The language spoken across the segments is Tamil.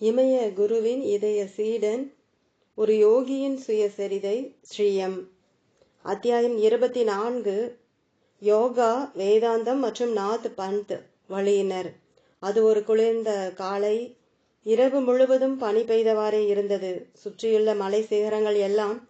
இமய குருவின் இதய சீடன் ஒரு யோகியின் சுயசரிதை ஸ்ரீயம். அத்தியாயம் இருபத்தி நான்கு யோகா வேதாந்தம் மற்றும் நாத் பந்த் வழியினர். அது ஒரு குளிர்ந்த காலை இரவு முழுவதும் பனி பெய்தவாறே இருந்தது. சுற்றியுள்ள மலை சிகரங்கள் எல்லாம்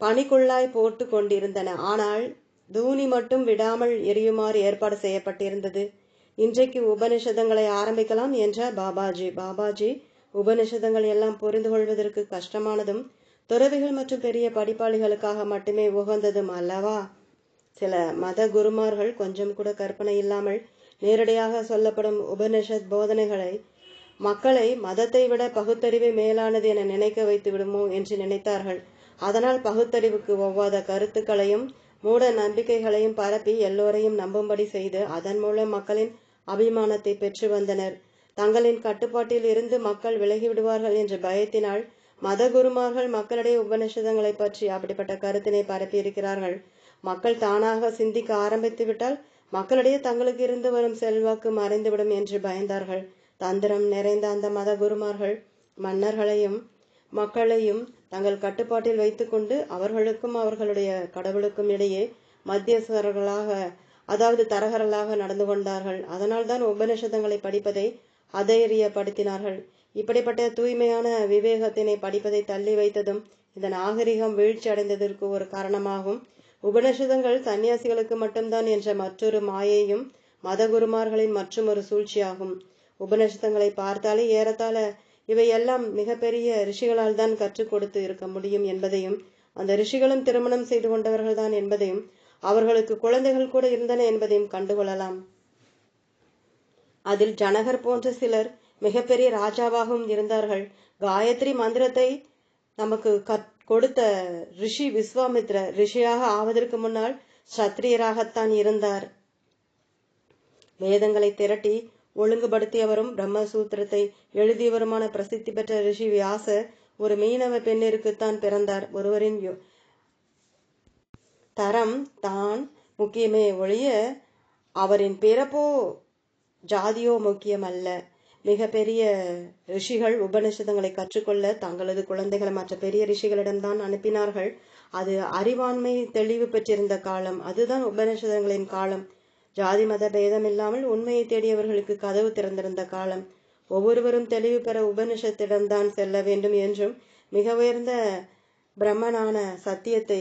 பனிக்குள்ளாய் போட்டு கொண்டிருந்தன. ஆனால் தூணி மட்டும் விடாமல் எரியுமாறு ஏற்பாடு செய்யப்பட்டிருந்தது. இன்றைக்கு உபனிஷதங்களை ஆரம்பிக்கலாம் என்றார் பாபாஜி. பாபாஜி உபனிஷதங்கள் எல்லாம் புரிந்து கொள்வதற்கு கஷ்டமானதும் துறவிகள் மற்றும் பெரிய படிப்பாளிகளுக்காக மட்டுமே உகந்ததும் அல்லவா? சில மத குருமார்கள் கொஞ்சம் கூட கற்பனை இல்லாமல் நேரடியாக சொல்லப்படும் உபனிஷத் போதனைகளை மக்களை மதத்தை விட பகுத்தறிவை மேலானது என நினைக்க வைத்து விடுமோ என்று நினைத்தார்கள். அதனால் பகுத்தறிவுக்கு ஒவ்வாத கருத்துக்களையும் மூட நம்பிக்கைகளையும் பரப்பி எல்லோரையும் நம்பும்படி செய்து அதன் மூலம் மக்களின் அபிமானத்தை பெற்று வந்தனர். தங்களின் கட்டுப்பாட்டில் இருந்து மக்கள் விலகிவிடுவார்கள் என்ற பயத்தினால் மத குருமார்கள் மக்களிடையே உபநிஷதங்களை பற்றி அப்படிப்பட்ட கருத்தினை பரப்பியிருக்கிறார்கள். மக்கள் தானாக சிந்திக்க ஆரம்பித்துவிட்டால் மக்களிடையே தங்களுக்கு இருந்து வரும் செல்வாக்கு மறைந்துவிடும் என்று பயந்தார்கள். தந்திரம் நிறைந்த அந்த மத குருமார்கள் மன்னர்களையும் மக்களையும் தங்கள் கட்டுப்பாட்டில் வைத்துக்கொண்டு அவர்களுக்கும் அவர்களுடைய கடவுளுக்கும் இடையே மத்தியஸ்தர்களாக அதாவது தரகர்களாக நடந்து கொண்டார்கள். அதனால்தான் உபனிஷதங்களை படிப்பதை அதைரியப்படுத்தினார்கள். இப்படிப்பட்ட தூய்மையான விவேகத்தினை படிப்பதை தள்ளி வைத்ததும் இந்த நாகரிகம் வீழ்ச்சி அடைந்ததற்கு ஒரு காரணமாகும். உபனிஷதங்கள் சன்னியாசிகளுக்கு மட்டும்தான் என்ற மற்றொரு மாயையும் மதகுருமார்களின் மற்றும் ஒரு சூழ்ச்சியாகும். உபனிஷதங்களை பார்த்தாலே ஏறத்தாழ இவையெல்லாம் மிகப்பெரிய ரிஷிகளால் தான் கற்றுக் கொடுத்து இருக்க முடியும் என்பதையும் அந்த ரிஷிகளும் திருமணம் செய்து கொண்டவர்கள் தான் என்பதையும் அவர்களுக்கு குழந்தைகள் கூட இருந்தன என்பதையும் கண்டுகொள்ளலாம். அதில் ஜனகர் போன்ற சிலர் மிகப்பெரிய ராஜாவாகவும் இருந்தார்கள். காயத்ரி மந்திரத்தை நமக்கு கொடுத்த ரிஷி விஸ்வாமித்ர ரிஷியாக ஆவதற்கு முன்னால் சத்திரியராகத்தான் இருந்தார். வேதங்களை திரட்டி ஒழுங்குபடுத்தியவரும் பிரம்மசூத்திரத்தை எழுதியவருமான பிரசித்தி பெற்ற ரிஷி வியாசர் ஒரு மீனவ பெண்ணிற்குத்தான் பிறந்தார். ஒருவரின் தரம் தான் முக்கியமே ஒழிய அவரின் பிறப்போ ஜாதியோ முக்கியம் அல்ல ரிஷிகள் உபனிஷதங்களை கற்றுக்கொள்ள தங்களது குழந்தைகளை மற்ற பெரிய ரிஷிகளிடம்தான் அனுப்பினார்கள். அது அறிவாண்மை தெளிவு பெற்றிருந்த காலம். அதுதான் உபனிஷதங்களின் காலம். ஜாதி மத பேதம் இல்லாமல் உண்மையை தேடியவர்களுக்கு கதவு திறந்திருந்த காலம். ஒவ்வொருவரும் தெளிவு பெற உபனிஷத்திடம்தான் செல்ல வேண்டும் என்றும் மிக உயர்ந்த பிரம்மனான சத்தியத்தை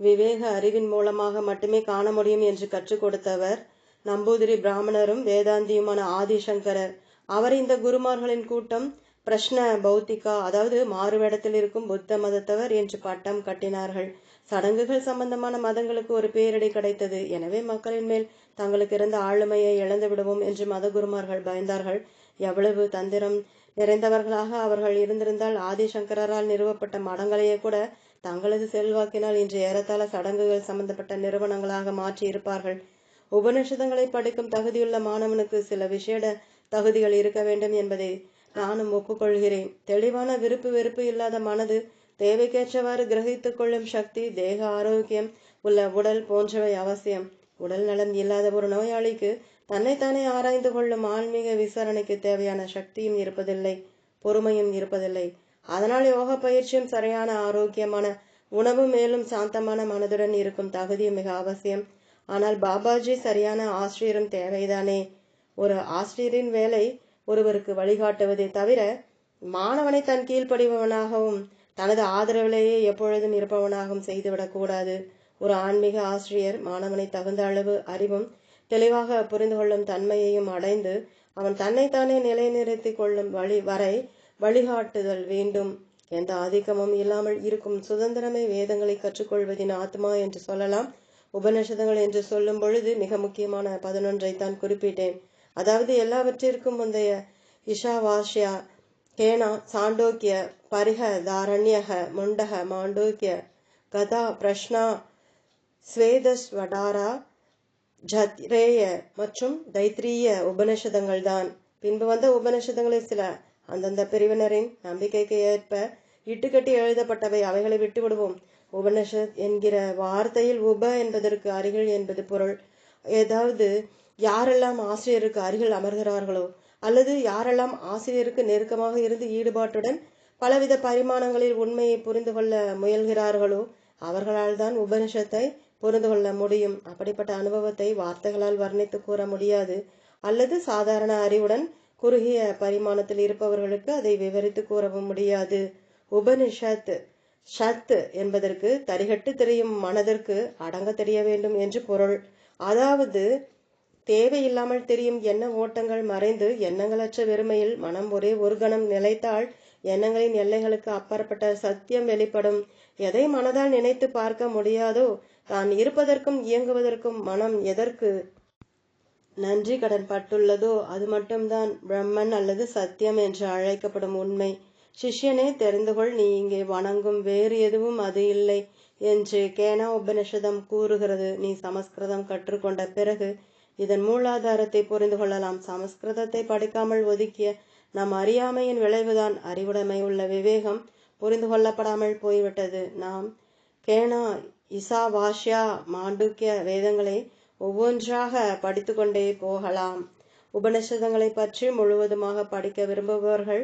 விவேக அறிவின் மூலமாக மட்டுமே காண முடியும் என்று கற்றுக் கொடுத்தவர் நம்பூதிரி பிராமணரும் வேதாந்தியுமான ஆதிசங்கரர் அவர் இந்த குருமார்களின் கூட்டம் பிரஷ்ன பௌத்திகா அதாவது மாறுவேடத்தில் இருக்கும் புத்த மதத்தவர் என்று பட்டம் கட்டினார்கள். சடங்குகள் சம்பந்தமான மதங்களுக்கு ஒரு பேரிடை கிடைத்தது. எனவே மக்களின் மேல் தங்களுக்கு இருந்த ஆளுமையை இழந்து விடுவோம் என்று மதகுருமார்கள் பயந்தார்கள். எவ்வளவு தந்திரம் நிறைந்தவர்களாக அவர்கள் இருந்திருந்தால் ஆதிசங்கரால் நிறுவப்பட்ட மடங்களையே கூட தங்களது செல்வாக்கினால் இன்று ஏறத்தாழ சடங்குகள் சம்பந்தப்பட்ட நிறுவனங்களாக மாற்றி இருப்பார்கள் உபனிஷதங்களை படிக்கும் தகுதியுள்ள மாணவனுக்கு சில விசேட தகுதிகள் இருக்க வேண்டும் என்பதை நானும் ஒப்புக்கொள்கிறேன். தெளிவான விருப்பு வெறுப்பு இல்லாத மனது தேவைக்கேற்றவாறு கிரகித்துக் கொள்ளும் சக்தி தேக ஆரோக்கியம் உள்ள உடல் போன்றவை அவசியம். உடல் நலம் இல்லாத ஒரு நோயாளிக்கு தன்னைத்தானே ஆராய்ந்து கொள்ளும் ஆன்மீக விசாரணைக்கு தேவையான சக்தியும் இருப்பதில்லை பொறுமையும் இருப்பதில்லை. அதனால் யோக பயிற்சியும் சரியான ஆரோக்கியமான உணவு மேலும் சாந்தமான மனதுடன் இருக்கும் தகுதியும் மிக அவசியம். ஆனால் பாபாஜி சரியான ஆசிரியரும் தேவைதானே? ஒரு ஆசிரியரின் வேலை ஒருவருக்கு வழிகாட்டுவதே தவிர மாணவனை தன் கீழ்ப்படிபவனாகவும் தனது ஆதரவிலேயே எப்பொழுதும் இருப்பவனாகவும் செய்துவிடக்கூடாது ஒரு ஆன்மீக ஆசிரியர் மாணவனை தகுந்த அளவு அறிவும் தெளிவாக புரிந்து கொள்ளும் தன்மையையும் அடைந்து அவன் தன்னைத்தானே நிலைநிறுத்தி கொள்ளும் வழி வரை வழிகாட்டுதல் வேண்டும். எந்த ஆதிக்கமும் இல்லாமல் இருக்கும் சுதந்திரமே வேதங்களை கற்றுக்கொள்வதின் ஆத்மா என்று சொல்லலாம். உபநிஷதங்கள் என்று சொல்லும் பொழுது மிக முக்கியமான பதினொன்றை தான் குறிப்பிட்டேன். அதாவது எல்லாவற்றிற்கும் முந்தைய இஷாவாஷ்யா கேனா சாண்டோக்கிய பரிக தாரண்யக முண்டக மாண்டோக்கிய கதா பிரஷ்னா ஸ்வேதஸ்வடாரா ஜத்ரேய மற்றும் தைத்திரிய உபனிஷதங்கள் தான். பின்பு வந்த உபனிஷதங்களில் சில அந்தந்த பிரிவினரின் நம்பிக்கைக்கு ஏற்ப இட்டுக்கட்டி எழுதப்பட்டவை அவைகளை விட்டு விடுவோம் உபனிஷத் என்கிற வார்த்தையில் உப என்பதற்கு அருகில் என்பது பொருள். ஏதாவது யாரெல்லாம் ஆசிரியருக்கு அருகில் அமர்கிறார்களோ அல்லது யாரெல்லாம் ஆசிரியருக்கு நெருக்கமாக இருந்து ஈடுபாட்டுடன் பலவித பரிமாணங்களில் உண்மையை புரிந்து கொள்ள முயல்கிறார்களோ அவர்களால் தான் உபனிஷத்தை புரிந்து கொள்ள முடியும். அப்படிப்பட்ட அனுபவத்தை வார்த்தைகளால் வர்ணித்து கூற முடியாது. அல்லது சாதாரண அறிவுடன் குறுகிய பரிமாணத்தில் இருப்பவர்களுக்கு அதை விவரித்து கூறவும் முடியாது. உபனிஷத் ஷத் என்பதற்கு தரிகட்டு தெரியும் மனதிற்கு அடங்க தெரிய வேண்டும் என்று பொருள். அதாவது தேவையில்லாமல் தெரியும் எண்ண ஓட்டங்கள் மறைந்து எண்ணங்களற்ற வெறுமையில் மனம் ஒரே ஒரு கணம் நிலைத்தால் எண்ணங்களின் எல்லைகளுக்கு அப்பாற்பட்ட சத்தியம் வெளிப்படும். எதை மனதால் நினைத்து பார்க்க முடியாதோ தான் இருப்பதற்கும் இயங்குவதற்கும் மனம் எதற்கு நன்றி கடன் பட்டுள்ளதோ அது மட்டும்தான். பிரம்மன் அல்லது சத்தியம் என்று அழைக்கப்படும் உண்மை. சிஷ்யனே தெரிந்து கொள் நீ இங்கே வணங்கும். வேறு எதுவும் அது இல்லை என்று கேனா உபனிஷதம் கூறுகிறது. நீ சமஸ்கிருதம் கற்றுக்கொண்ட பிறகு இதன் மூலாதாரத்தை புரிந்து கொள்ளலாம். சமஸ்கிருதத்தை படிக்காமல் ஒதுக்கிய நம் அறியாமையின் விளைவுதான். அறிவுடைமை உள்ள விவேகம் புரிந்து கொள்ளப்படாமல் போய்விட்டது. நாம் கேனா இசா வாஷ்யா மாண்டுக்கிய வேதங்களை ஒவ்வொன்றாக படித்துக்கொண்டே போகலாம். உபனிஷதங்களை பற்றி முழுவதுமாக படிக்க விரும்புபவர்கள்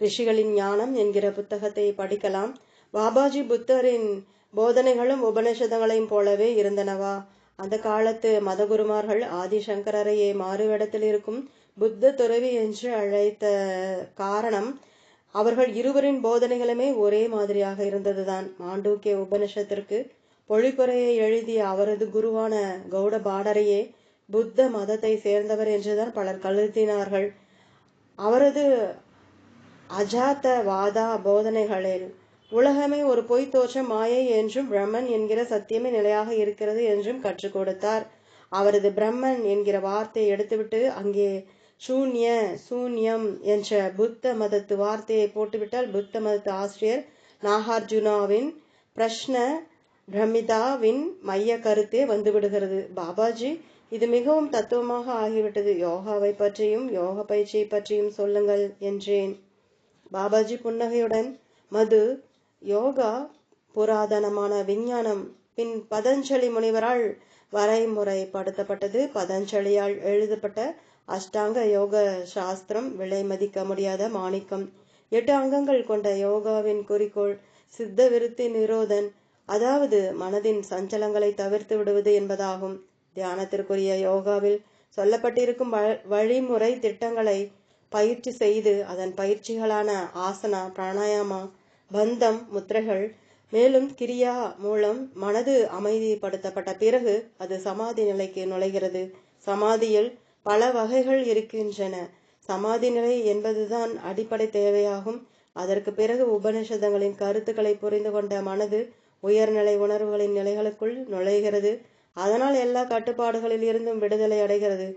ரிஷிகளின் ஞானம் என்கிற புத்தகத்தை படிக்கலாம். பாபாஜி புத்தரின் போதனைகளும் உபனிஷதங்களையும் போலவே இருந்தனவா? அந்த காலத்து மதகுருமார்கள் ஆதிசங்கரையே மாறுவிடத்தில் இருக்கும் புத்த துறவி என்று அழைத்த காரணம் அவர்கள் இருவரின் போதனைகளுமே ஒரே மாதிரியாக இருந்ததுதான். மாண்டூக்கிய உபனிஷத்திற்கு பொழிப்புரையை எழுதிய அவரது குருவான கௌட பாடரையே புத்த மதத்தை சேர்ந்தவர் என்றுதான் பலர் கருதினார்கள். அவரது அஜாத்த வாதா போதனைகளில் உலகமே ஒரு பொய் தோற்றம் மாயை என்றும் பிரம்மன் என்கிற சத்தியமே நிலையாக இருக்கிறது என்றும் கற்றுக் கொடுத்தார். அவரது பிரம்மன் என்கிற வார்த்தையை எடுத்துவிட்டு அங்கே சூன்ய சூன்யம் என்ற புத்த மதத்து வார்த்தையை போட்டுவிட்டால் புத்த மதத்து ஆசிரியர் நாகார்ஜுனாவின் பிரஷ்ன பிரமிதாவின் மைய கருத்தே வந்துவிடுகிறது. பாபாஜி இது மிகவும் தத்துவமாக ஆகிவிட்டது. யோகாவை பற்றியும் யோக பயிற்சியை பற்றியும் சொல்லுங்கள் என்றேன். பாபாஜி புன்னகையுடன் மது யோகா புராதனமான விஞ்ஞானம் பின் பதஞ்சலி முனிவரால் வரைமுறைப்படுத்தப்பட்டது. பதஞ்சலியால் எழுதப்பட்ட அஷ்டாங்க யோக சாஸ்திரம் விலை மதிக்க முடியாத மாணிக்கம். எட்டு அங்கங்கள் கொண்ட யோகாவின் குறிக்கோள் சித்த விருத்தி நிரோதன் அதாவது மனதின் சஞ்சலங்களை தவிர்த்து விடுவது என்பதாகும். தியானத்திற்குரிய யோகாவில் சொல்லப்பட்டிருக்கும் வழிமுறை திட்டங்களை பயிற்சி செய்து அதன் பயிற்சிகளான ஆசனா பிராணாயாமா பந்தம் முத்திரைகள் மேலும் கிரியா மூலம் மனது அமைதிப்படுத்தப்பட்ட பிறகு அது சமாதி நிலைக்கு நுழைகிறது. சமாதியில் பல வகைகள் இருக்கின்றன. சமாதி நிலை என்பதுதான் அடிப்படை தேவையாகும். அதற்கு பிறகு உபனிஷதங்களின் கருத்துக்களை புரிந்து கொண்ட மனது உயர்நிலை உணர்வுகளின் நிலைகளுக்குள் நுழைகிறது. அதனால் எல்லா கட்டுப்பாடுகளில் இருந்தும் விடுதலை அடைகிறது.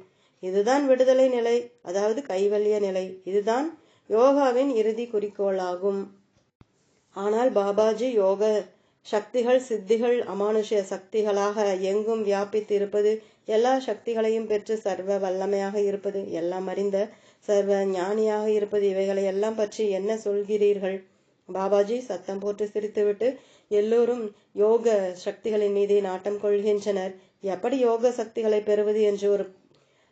இதுதான் விடுதலை நிலை அதாவது கைவல்ய நிலை. இதுதான் யோகாவின் இறுதி குறிக்கோளாகும். ஆனால் பாபாஜி யோக சக்திகள் சித்திகள் அமானுஷ்ய சக்திகளாக எங்கும் வியாபித்து இருப்பது எல்லா சக்திகளையும் பெற்று சர்வ வல்லமையாக இருப்பது எல்லாம் அறிந்த சர்வ ஞானியாக இருப்பது இவைகளை எல்லாம் பற்றி என்ன சொல்கிறீர்கள்? பாபாஜி சத்தம் போட்டு சிரித்துவிட்டு எல்லோரும் யோக சக்திகளின் மீதே நாட்டம் கொள்கின்றனர். எப்படி யோக சக்திகளை பெறுவது என்று ஒரு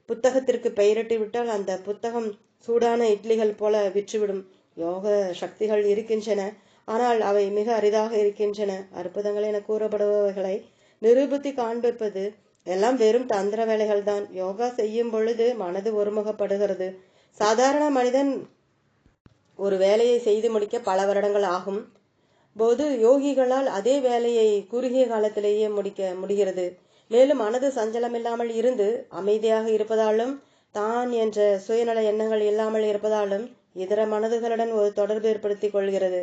புத்தகத்திற்கு பெயரிட்டு விட்டால் அந்த புத்தகம் சூடான இட்லிகள் போல விற்றுவிடும். யோக சக்திகள் இருக்கின்றன. ஆனால் அவை மிக அரிதாக இருக்கின்றன. அற்புதங்கள் என கூறப்படுபவைகளை நிரூபித்து காண்பிப்பது எல்லாம் வெறும் தந்திர வேலைகள் தான் யோகா செய்யும் பொழுது மனது ஒருமுகப்படுகிறது. சாதாரண மனிதன் ஒரு வேலையை செய்து முடிக்க பல வருடங்கள் ஆகும். போது யோகிகளால் அதே வேலையை குறுகிய காலத்திலேயே முடிக்க முடிகிறது. மேலும் மனது சஞ்சலமில்லாமல் இருந்து அமைதியாக இருப்பதாலும் தான் என்ற சுயநல எண்ணங்கள் இல்லாமல் இருப்பதாலும் இதர மனதுகளுடன் ஒரு தொடர்பு ஏற்படுத்திக் கொள்கிறது.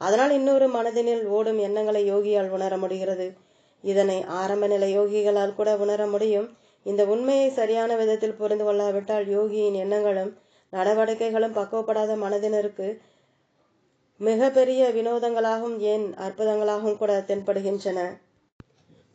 அதனால் இன்னொரு மனதினில் ஓடும் எண்ணங்களை யோகியால் உணர முடிகிறது. இதனை ஆரம்ப நிலை யோகிகளால் கூட உணர முடியும். இந்த உண்மையை சரியான விதத்தில் புரிந்து கொள்ளாவிட்டால் யோகியின் எண்ணங்களும் நடவடிக்கைகளும் பக்குவப்படாத மனதினருக்கு மிக பெரிய வினோதங்களாகவும் ஏன் அற்புதங்களாகவும் கூட தென்படுகின்றன.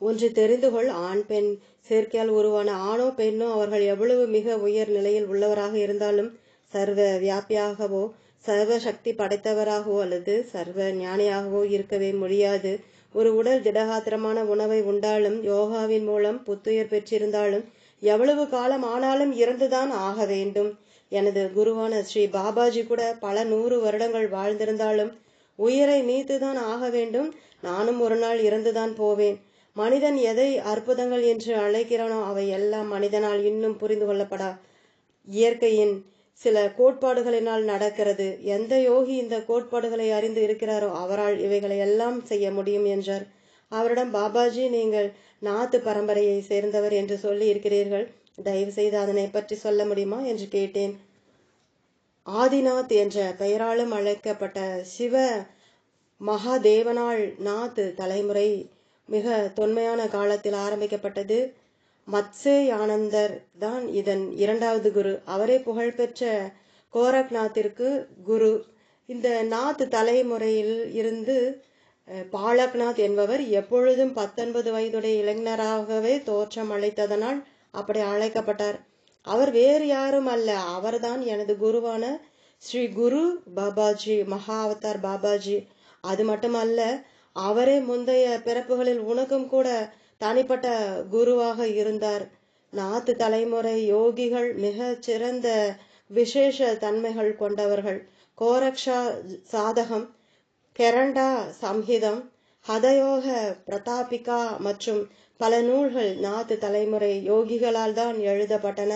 ஒன்று தெரிந்து கொள் ஆண் பெண். சேர்க்கையால் உருவான ஆணோ பெண்ணோ அவர்கள் எவ்வளவு மிக உயர் நிலையில் உள்ளவராக இருந்தாலும் சர்வ வியாபியாகவோ சர்வ சக்தி படைத்தவராகவோ அல்லது சர்வ ஞானியாகவோ இருக்கவே முடியாது. ஒரு உடல் திடகாத்திரமான உணவை உண்டாலும் யோகாவின் மூலம் புத்துயிர் பெற்றிருந்தாலும் எவ்வளவு காலம் ஆனாலும் இறந்துதான் ஆக வேண்டும். எனது குருவான ஸ்ரீ பாபாஜி கூட பல நூறு வருடங்கள் வாழ்ந்திருந்தாலும் உயிரை நீத்துதான் ஆக வேண்டும். நானும் ஒரு நாள் இறந்துதான் போவேன். மனிதன் எதை அற்புதங்கள் என்று அழைக்கிறானோ அவை எல்லாம் மனிதனால் இன்னும் புரிந்து கொள்ளப்படா. இயற்கையின் சில கோட்பாடுகளினால் நடக்கிறது. எந்த யோகி இந்த கோட்பாடுகளை அறிந்து இருக்கிறாரோ அவரால் இவைகளை எல்லாம் செய்ய முடியும் என்றார். அவரிடம் பாபாஜி நீங்கள் நாத்து பரம்பரையை சேர்ந்தவர் என்று சொல்லி இருக்கிறீர்கள். தயவு செய்து அதனை பற்றி சொல்ல முடியுமா என்று கேட்டேன். ஆதிநாத் என்ற பெயராலும் அழைக்கப்பட்ட சிவ மகாதேவனால் நாத் தலைமுறை மிக தொன்மையான காலத்தில் ஆரம்பிக்கப்பட்டது. மத்சே ஆனந்தர் தான் இதன் இரண்டாவது குரு. அவரே புகழ்பெற்ற கோரக்நாத்திற்கு குரு. இந்த நாத் தலைமுறையில் இருந்து பாலக்நாத் என்பவர் எப்பொழுதும் பத்தொன்பது வயதுடைய இளைஞராகவே தோற்றம் அளித்ததனால் அப்படி அழைக்கப்பட்டார். அவர் வேறு யாரும் அல்ல அவர்தான் எனது குருவான ஸ்ரீ குரு பாபாஜி மகா அவதார் பாபாஜி. அது மட்டுமல்ல அவரே முந்தைய பிறப்புகளில் உனக்கும் கூட தனிப்பட்ட குருவாக இருந்தார். நாத்து தலைமுறை யோகிகள் மிக சிறந்த விசேஷ தன்மைகள் கொண்டவர்கள். கோரக்ஷா சாதகம் கெரண்டா சம்ஹிதம் ஹதயோக பிரதாபிகா மற்றும் பல நூல்கள் நாத்து தலைமுறை யோகிகளால் தான் எழுதப்பட்டன.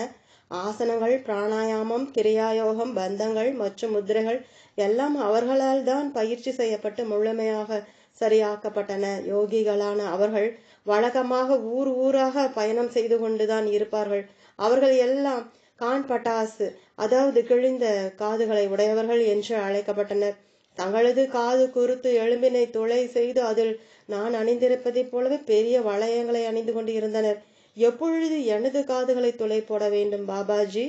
ஆசனங்கள் பிராணாயாமம் கிரியாயோகம் பந்தங்கள் மற்றும் முத்திரைகள் எல்லாம் அவர்களால் தான் பயிற்சி செய்யப்பட்டு முழுமையாக சரியாக்கப்பட்டன. யோகிகளான அவர்கள் வழக்கமாக ஊர் ஊராக பயணம் செய்து கொண்டுதான் இருப்பார்கள். அவர்கள் எல்லாம் கான் பட்டாசு அதாவது கிழிந்த காதுகளை உடையவர்கள் என்று அழைக்கப்பட்டனர். தங்களது காது குறுத்து எலும்பினை துளை செய்து அதில் நான் அணிந்திருப்பதைப் போலவே பெரிய வளையங்களை அணிந்து கொண்டு இருந்தனர் எப்பொழுது எனது காதுகளை துளை போட வேண்டும் பாபாஜி?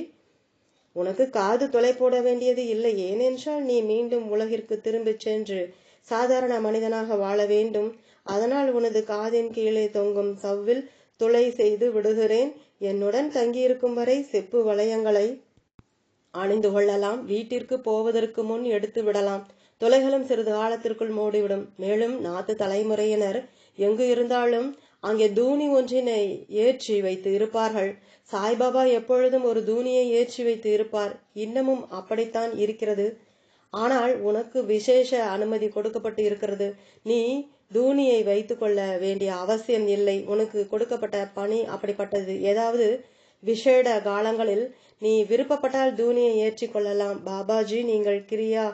உனக்கு காது துளை போட வேண்டியது இல்லை. ஏனென்றால் நீ மீண்டும் உலகிற்கு திரும்பிச் சென்று சாதாரண மனிதனாக வாழ வேண்டும். அதனால் உனது காதின் கீழே தொங்கும் சவ்வில் துளை செய்து விடுகிறேன். என்னுடன் தங்கியிருக்கும் வரை செப்பு வளையங்களை அணிந்து கொள்ளலாம். வீட்டிற்கு போவதற்கு முன் எடுத்து விடலாம். துளைகளும் சிறிது காலத்திற்குள் மூடிவிடும். மேலும் நாத்து தலைமுறையினர் எங்கு இருந்தாலும் அங்கே தூணி ஒன்றினை ஏற்றி வைத்து இருப்பார்கள். சாய்பாபா எப்பொழுதும் ஒரு தூணியை ஏற்றி வைத்து இருப்பார். இன்னமும் அப்படித்தான் இருக்கிறது. ஆனால் உனக்கு விசேஷ அனுமதி கொடுக்கப்பட்டு இருக்கிறது. நீ தூணியை வைத்துக்கொள்ள வேண்டிய அவசியம் இல்லை. உனக்கு கொடுக்கப்பட்ட பணி அப்படிப்பட்டது. ஏதாவது விசேட காலங்களில் நீ விருப்பப்பட்டால் தூணியை ஏற்றி கொள்ளலாம். பாபாஜி நீங்கள் கிரியா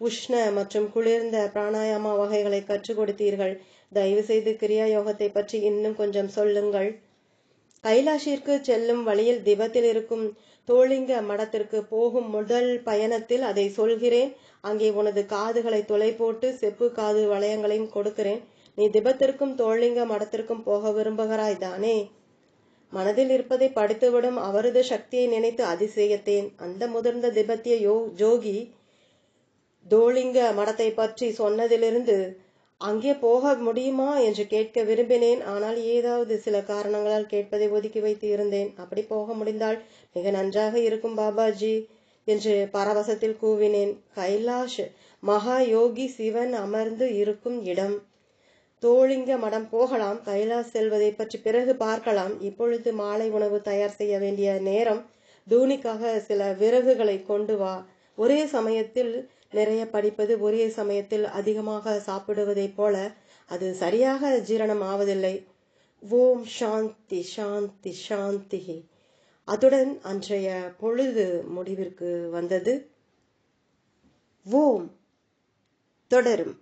உஷ்ண மற்றும் குளிர்ந்த பிராணாயாம வகைகளை கற்றுக் கொடுத்தீர்கள். தயவு செய்து கிரியா யோகத்தை பற்றி இன்னும் கொஞ்சம் சொல்லுங்கள். கைலாஷிற்கு செல்லும் வழியில் திபத்தில் இருக்கும் தோளிங்க மடத்திற்கு போகும் முதல் பயணத்தில் அதை சொல்கிறேன். அங்கே உனது காதுகளை துளை போட்டு செப்பு காது வளையங்களையும் கொடுக்கிறேன். நீ திபத்திற்கும் தோளிங்க மடத்திற்கும் போக விரும்புகிறாய் தானே? மனதில் இருப்பதை படித்துவிடும் அவரது சக்தியை நினைத்து அதிசயத்தேன். அந்த முதிர்ந்த திபத்திய யோ ஜோகி தோளிங்க மடத்தை பற்றி சொன்னதிலிருந்து அங்கே போக முடியுமா என்று கேட்க விரும்பினேன். ஆனால் ஏதாவது சில காரணங்களால் கேட்பதை ஒதுக்கி வைத்து இருந்தேன். அப்படி போக முடிந்தால் மிக நன்றாக இருக்கும் பாபாஜி என்று பரவசத்தில் கூவினேன். கைலாஷ் மகா யோகி சிவன் அமர்ந்து இருக்கும் இடம். தோளிங்க மடம் போகலாம். கைலாஷ் செல்வதை பற்றி பிறகு பார்க்கலாம். இப்பொழுது மாலை உணவு தயார் செய்ய வேண்டிய நேரம். தூணிக்காக சில விறகுகளை கொண்டு வா. ஒரே சமயத்தில் நிறைய படிப்பது ஒரே சமயத்தில் அதிகமாக சாப்பிடுவதைப் போல அது சரியாக ஜீரணம் ஆவதில்லை ஓம் சாந்தி சாந்தி சாந்தி அதுடன் அன்றைய பொழுது முடிவிற்கு வந்தது. ஓம். தொடரும்.